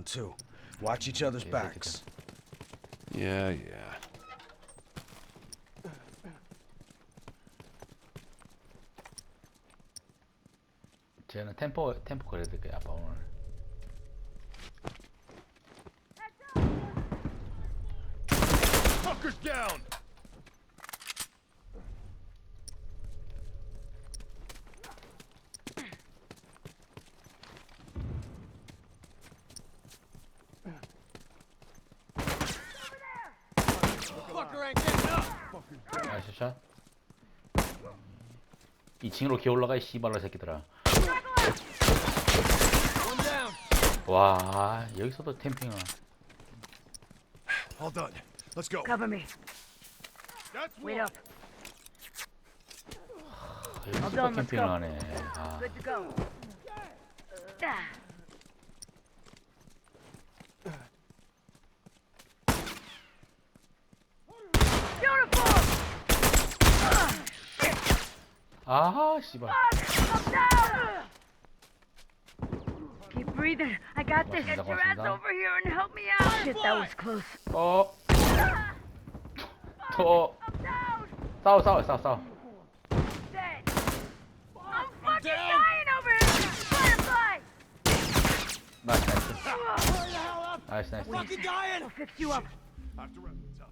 around too. Watch each other's Yeah, they could backs. Yeah, yeah. 쟤는 템포 템포 그래야 될 거야 아빠 오늘. Fuckers down! 나이스 샷. 2층으로 기어 올라가 이 씨발라 새끼들아. 와 여기서도 캠핑을. All done. Let's go. Cover me. That's Wait up. 여기서도 done, let's 캠핑을 go. 하네. 아, Good to go. Ah. 아 씨발. I'm down! Keep breathing. I got this. 고맙습니다, Get your ass 고맙습니다. over here and help me out. Shit, that was close. 어. 또 I'm down! 싸워 싸워 싸워 싸워. Dead! I'm fucking down. dying over here! Firefly! 나이스 나이스. Hurry the hell up! 나이스 나이스. Fucking dying! I'll fix you up. I have to wrap this up.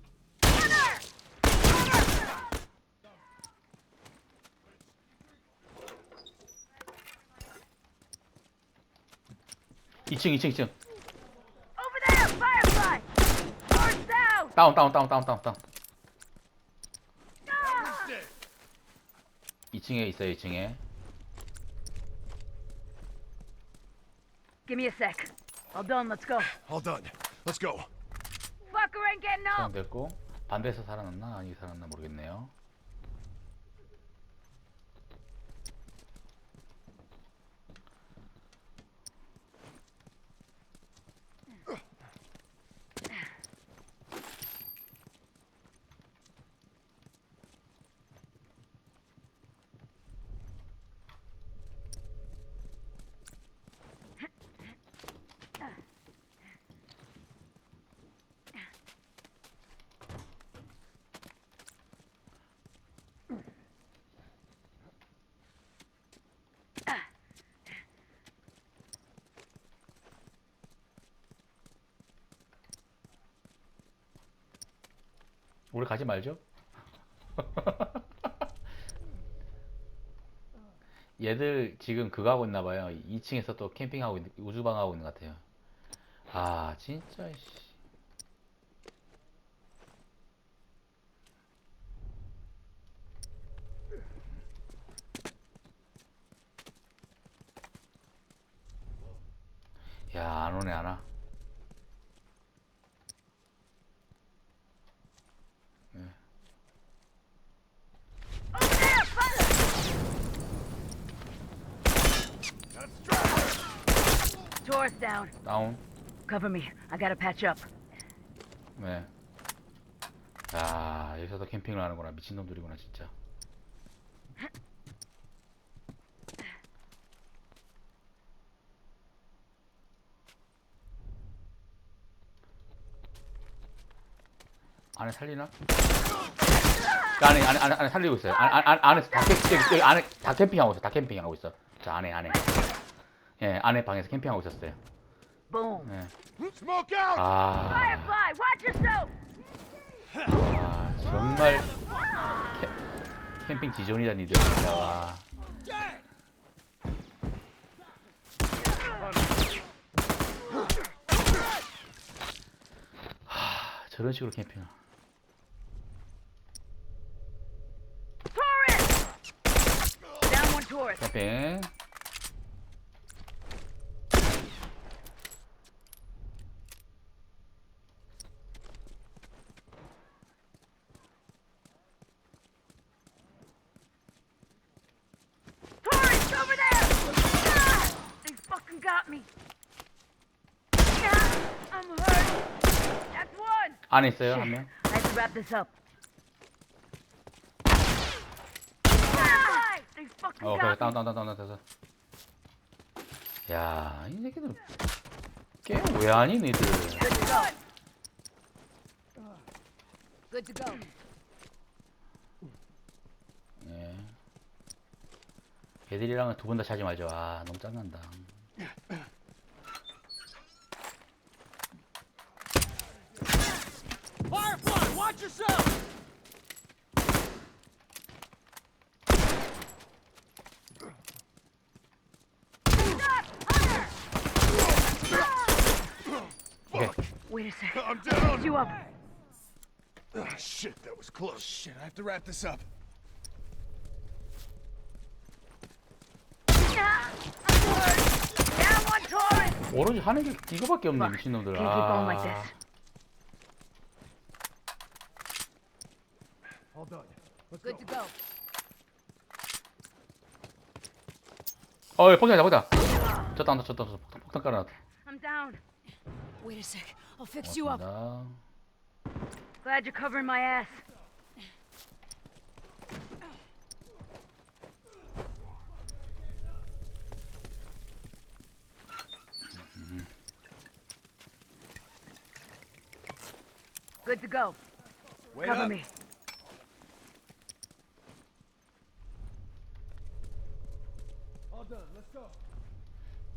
이층이층이층 Over there! Firefly! Doors down! 다운 다운 다운 다운 다운 다운. Ah! Dead. 2층에 있어요 2층에. Give me a sec. All done, let's go. All done. Let's go. Fucker ain't getting up! 사용됐고 반대에서 살아났나 아니 살아났나 모르겠네요. 우리 가지 말죠. 얘들 지금 그거 하고 있나 봐요. 2층에서 또 캠핑하고 있, 우주방 하고 있는 것 같아요. 아 진짜 씨. 야, 안 오네, 안 와. Doors down. 다운. Cover me. I gotta patch up. 네. 야, 여기서도 캠핑을 하는구나. 미친놈들이구나, 진짜. 안에 살리나? 그 안에, 안에, 안에, 안에 살리고 있어요. 안, 안, 안, 안에서 다, 캠, 여기, 여기 안에 다 캠핑하고 있어. 다 캠핑하고 있어. 저 안에, 안에. 예, 안에 방에서 캠핑하고 있었어요. Boom. 예. Smoke out! 아. Firefly, watch yourself! 아, 정말 캠, 캠핑 지존이다 니들 진짜 와. 하, 저런 식으로 캠핑 Tourist! Down one tourist. 캠핑 Tourist, over there! Ah! They fucking got me. Ah, I'm hurt. That's one. 안에 있어요. 한명 I have to wrap this up. Ah! They fucking 어 그래 got 다운 me. 다운 다운 다운 다운 야이 새끼들 게임 왜 하니 니들 Good to go. Good to go. 예. 얘들이랑은 두 번다 차지 말죠 아 너무 짠난다 Firefly, watch yourself! Wait a second. I'm down! You up. Oh, shit, that was close. Shit, I have to wrap this up. 오로지 하는 게 이거밖에 없네 미친놈들 Can't keep going like 아 this. All done. Let's Good go. to go. 어이 폭탄이다 폭탄 졌다 졌다 졌다 폭탄, 폭탄 깔아놨다 I'm down. Wait a sec. I'll fix you up. 고맙습니다 Glad you're covering my ass. Good to go. Wait Cover up. me. All done. Let's go.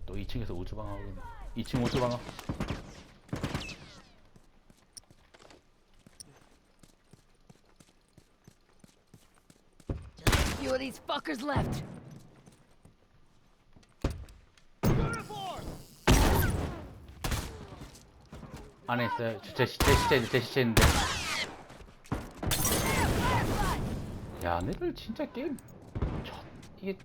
또 2층에서 우주방어 2층 우주방어 Just a few of these fuckers left. 안에 있어요. 제, 제, 제 시체 제 시체 있는데. 야 너희들 진짜 게임 저, 이게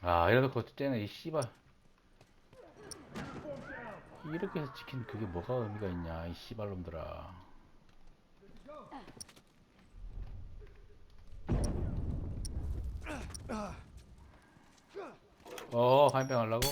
아 이래놓고 쟤네 이 씨발. 이렇게 해서 지킨 그게 뭐가 의미가 있냐 이 씨발놈들아 어, 화염병 하려고?